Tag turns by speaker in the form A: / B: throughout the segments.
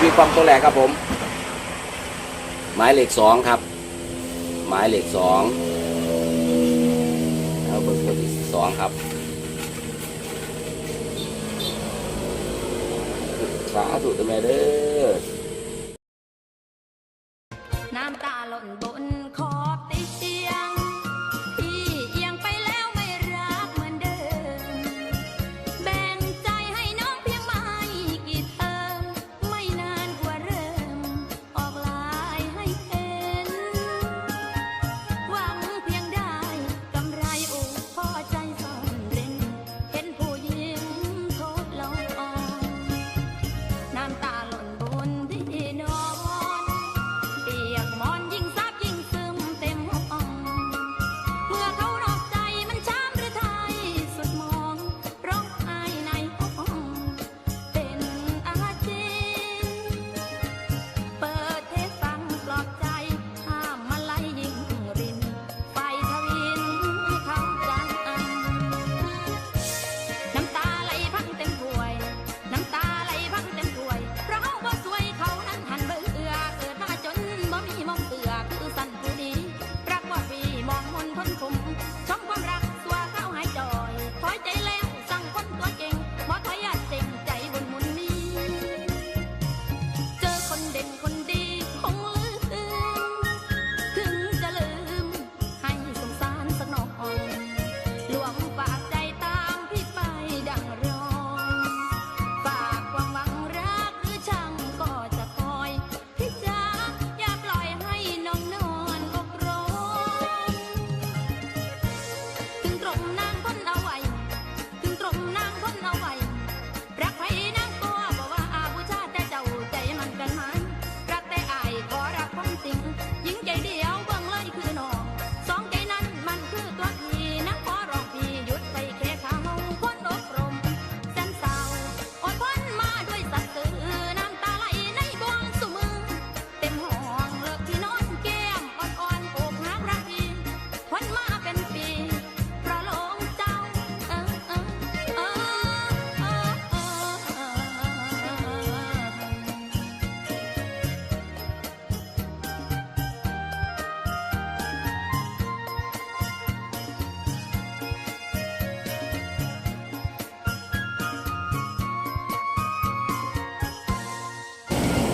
A: พีความตัวแหลกครับผม หมายเลขสองครับ หมายเลขสองเอาเบอร์ตัวที่สองครับสาธุตัวแม่เด้อ
B: น้ำตาหล่นบ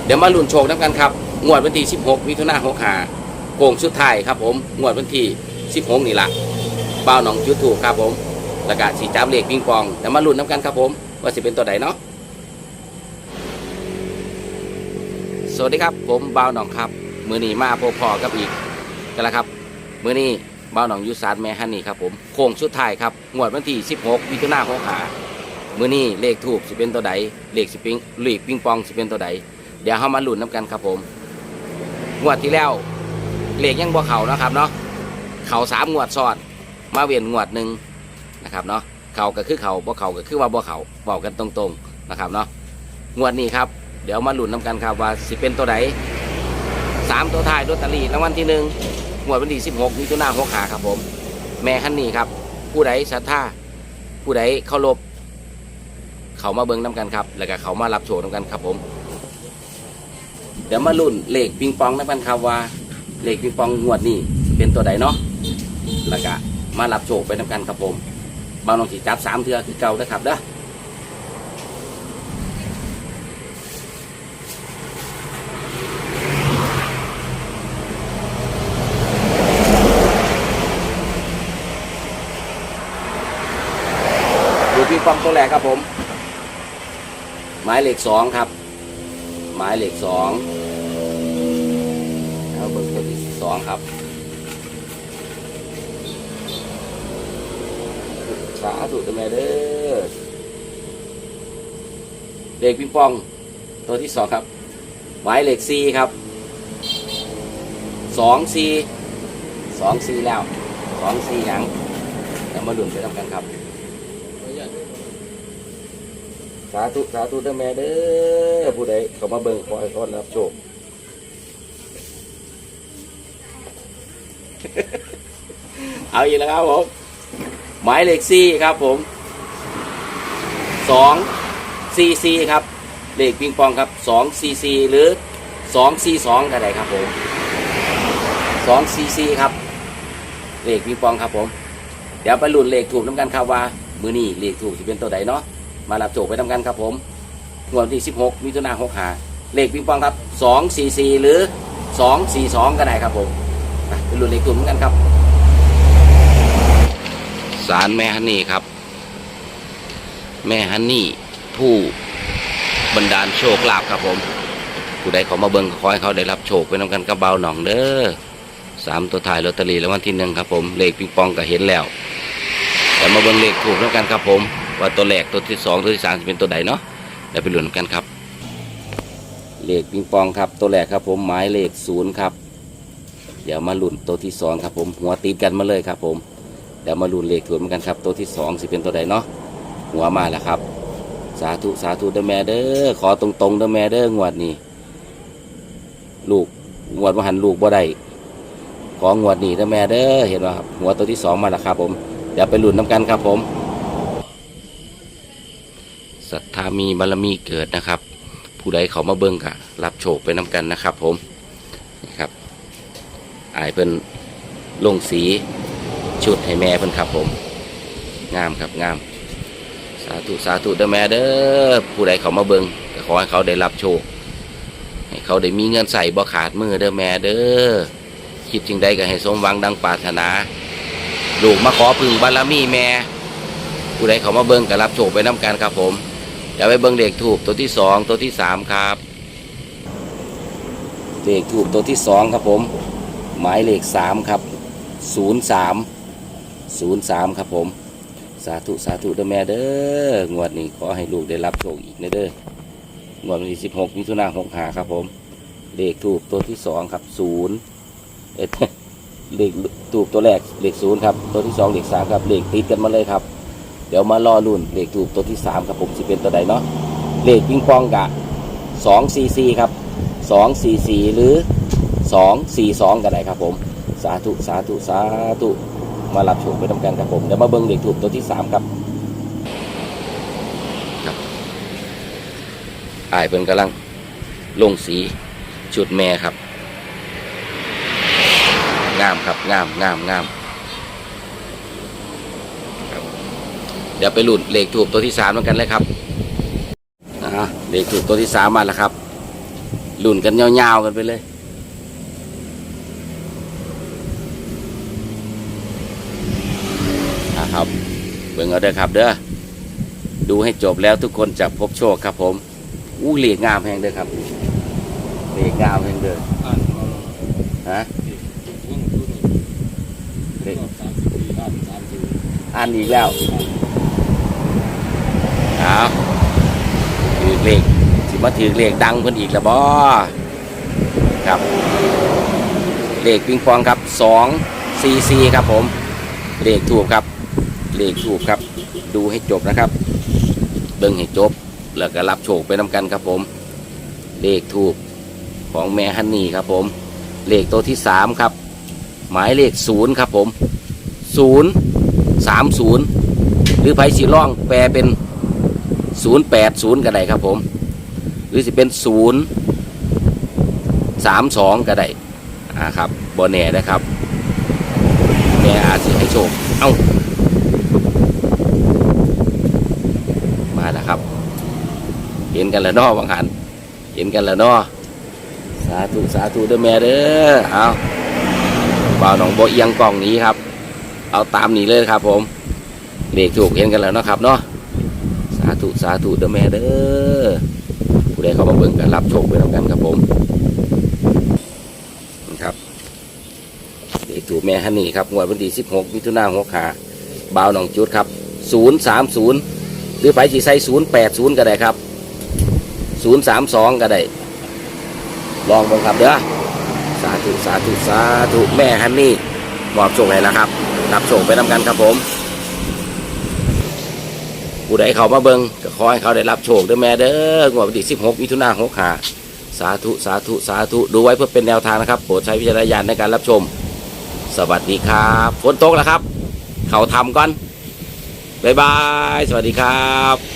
B: เดี๋ยวมาลุ้น
A: โชคน้ำกันครับ งวดวันที่ 16มิถุนายน65โค้งสุดท้ายครับผม งวดวันที่ 16 นี่ละเบ้าหนองจุดถูกครับผมแล้วก็สีจับเลขปิงปองเดี๋ยวมาลุ้นน้ำกันครับผม ว่าสิเป็นตัวใดเนาะ สวัสดีครับผมเบ้าหนองครับ มือนีมาพบพอกับอีกกันแล้วครับ มือนี้บ้าหนองยุสานแม่ฮันนี่ครับผม โค้งสุดท้ายครับ งวดวันที่ 16มิถุนายน65มือนี้เลขถูกสิเป็นตัวใดเลขสิปิงเลขปิงปองสิเป็นตัวใด เดี๋ยวเขามาลุ้นน้ำกันครับผมงวดที่แล้วเลขยังบ่เขานะครับเนาะเขาสามงวดซ้อนมาเวียนงวดหนึ่งนะครับเนาะเขาก็คือเขาบ่เขาก็คือว่าบ่เขาบอกกันตรงๆนะครับเนาะงวดนี้ครับเดี๋ยวมาลุ้นน้ำกันครับว่าสิเป็นตัวใดสามตัวท้ายลอตเตอรี่รางวัลที่หนึ่งงวดวันที่สิบหกมิถุนายนหกหาครับผม แม่คันนี้ครับ ผู้ใดศรัทธาผู้ใดเคารพเขามาเบิ่งน้ำกันครับ แล้วก็เขามารับโชว์น้ำกันครับผม เดี๋ยวมาลุ้นเลขปิงปองนะพันครับว่าเลขปิงปองงวดนี้เป็นตัวใดเนาะแล้วก็มารับโชคไปนำกันครับผมบางน้องสิจับสามเทือคือเก่าเด้อครับเด้อดูปิงปองตัวแรกครับผม หมายเลขสองครับ หมายเลขสอง สองครับสาธุตัวแม่เด้อเลขปิงปอง ตัวที่สองครับ หมายเลขสี่ครับสองสี่สองสี่แล้วสองสี่หยังเดี๋ยวมาดุนไปทำกันครับ สาธุสาธุเด้อแม่เด้อผู้ใดเขามาเบิ่งขอให้เขารับโชค เอาอีกแล้วครับผมหมายเลขสี่ครับผมสองสี่สี่ครับเลขปิงปองครับ2 4 4หรือ2 4 2ก็ได้ครับผม2 4 4ครับเลขปิงปองครับผม เดี๋ยวไปลุ้นเลขถูกน้ำกันครับว่า มือนี้เลขถูกจะเป็นตัวใดเนาะมารับโจกไปทำกันครับผมงวดวันที่ 16มิถุนายน6หาเลขปิงปองครับ2 4 4หรือ 2 4 2 ก็ได้ครับผม ไปไปลุ้นเลขถูกเหมือนกันครับสารแม่ฮันนี่ครับ แม่ฮันนี่ผู้บันดาลโชคลาภครับผม ผู้ใดเขามาเบิ่งก็ขอให้เขาได้รับโชคไปนำกันกับเบาหนองเด้อสามตัวถ่ายลอตเตอรี่แล้ววันที่หนึ่งครับผมเลขปิงปองก็เห็นแล้วแต่มาเบิ่งเลขถูกนำกันครับผม ว่าตัวแรกตัวที่สองตัวที่สามจะเป็นตัวใดเนาะเดี๋ยวไปลุ้นกันครับ เลขปิงปองครับตัวแรกครับผมหมายเลขศูนย์ครับ เดี๋ยวมาลุ้นตัวที่สองครับผมหัวตีกันมาเลยครับผมเดี๋ยวมาลุ้นเลขถูกเหมือนกันครับ ตัวที่สองสิเป็นตัวใดเนาะหัวมาแล้วครับ สาธุสาธุเด้อแม่เด้อขอตรงๆเด้อแม่เด้องวดนี้ ลูกงวดว่าหันลูกบ่ได้ของวดนี้เด้อแม่เด้อเห็นว่าครับหัวตัวที่สองมาแล้วครับ ผมเดี๋ยวไปลุ้นน้ำกันครับผมศรัทธามีบารมีเกิดนะครับ ผู้ใดเขามาเบิ่งกะรับโชคไปน้ำกันนะครับ ผม อายเป็นลงสีชุดให้แม่เพิ่นครับผม งามครับงาม สาธุสาธุเด้อแม่เด้อผู้ใดเขามาเบิงก็ขอให้เขาได้รับโชค ให้เขาได้มีเงินใส่บ่ขาดมือเด้อแม่เด้อคิดจึงใดก็ให้สมหวังดังปรารถนาลูกมาขอพึ่งบารมีแม่ ผู้ใดเขามาเบิงก็รับโชคไปน้ำกันครับผมเดี๋ยวไปเบิงเด็กถูกตัวที่สองตัวที่สามครับเด็กถูกตัวที่สองครับผม หมายเลขสามครับศูนย์สามศูนย์สามครับผม สาธุสาธุเด้อแม่เด้องวดนี้ขอให้ลูกได้รับโชคอีกนะเด้องวดวันที่สิบหกมิถุนายนหกหาครับผมเลขถูกตัวที่สองครับศูนย์เอ็ดเลขถูกตัวแรกเลขศูนย์ครับตัวที่สองเลขสามครับเลขติดกันมาเลยครับ เดี๋ยวมารอรุ่นเลขถูกตัวที่สามครับผมสิเป็นตัวใดเนาะเลขปิงปองกะสองสี่สี่ครับสองสี่สี่หรือ สองสี่สองก็ได้ครับผมสาธุสาธุสาธุมารับชคไปทำกันครับผมเดี๋ยวมาเบิ้งเลขถูกตัวที่สามครับครับอายเป็นกำลังลงสีชุดแม่ครับ งามครับงามงามงามเดี๋ยวไปหลุดเหลขถูกตัวที่สามแล้วกันเลยครับอ่าเหลขถูกตัวที่สามมาแล้วครับหลุนกันยาวๆกันไปเลย นะครับ เบิ่งเอาเด้อครับเด้อดูให้จบแล้วทุกคนจะพบโชคครับผมอู้เหลียงามแหงเด้อครับเหลียงามแหงเด้อ
C: อ่านมา
A: ฮะ
C: อ่าน
A: อีกแล้วเอาถือเลขสิมาถือเลขดังเพิ่นอีกแล้วบ่ครับ เลขปิงปองครับสองซีซีครับผมเลขถูกครับ เลขถูกครับ ดูให้จบนะครับ เบิ่งให้จบ แล้วก็รับโชคไปนำกันครับผม เลขถูกของแม่ฮันนี่ครับผม เลขตัวที่สามครับ หมายเลขศูนย์ครับผมศูนย์สามศูนย์หรือไพสีร่องแปลเป็นศูนย์แปดศูนย์ก็ได้ครับผม หรือสิเป็นศูนย์สามสองก็ได้อ่าครับบอแน่นะครับแม่อาจจะให้โชค เอ้ามาแล้วครับ เห็นกันแล้วนาะวังหันเห็นกันแล้วนาะสาธุสาธุเด้อแม่เด้อเอาบ่าวหนองโบเอียงกล่องนี้ครับ เอาตามนี้เลยครับ ผมเลขถูกเห็นกันแล้วนะครับเนาะสาธุสาธุเด้อแม่เด้อผู้ใดเข้ามาเบิ่งกันรับโชคไปทำกันครับผมนะครับเลขถูกแม่ฮันนี่ครับงวดวันที่16มิถุนายน65บ่าวหนองจุดครับ 030 หรือไปสีใส่ศูนย์แปดศูนย์ก็ได้ครับ ศูนย์สามสองก็ได้ ลองบังครับเด้อสาธุสาธุสาธุแม่ฮันนี่มอบโชคให้แล้วครับ รับโชคไปนำกันครับผมผู้ใดเขามาเบิงก็ขอให้เขาได้รับโชคเด้อแม่เด้องวดวันที่สิบหกมิถุนายนหกหาสาธุสาธุสาธุดูไว้เพื่อเป็นแนวทางนะครับ โปรดใช้วิจารณญาณในการรับชม สวัสดีครับฝนตกแล้วครับ เขาทำก่อน บ๊ายบาย สวัสดีครับ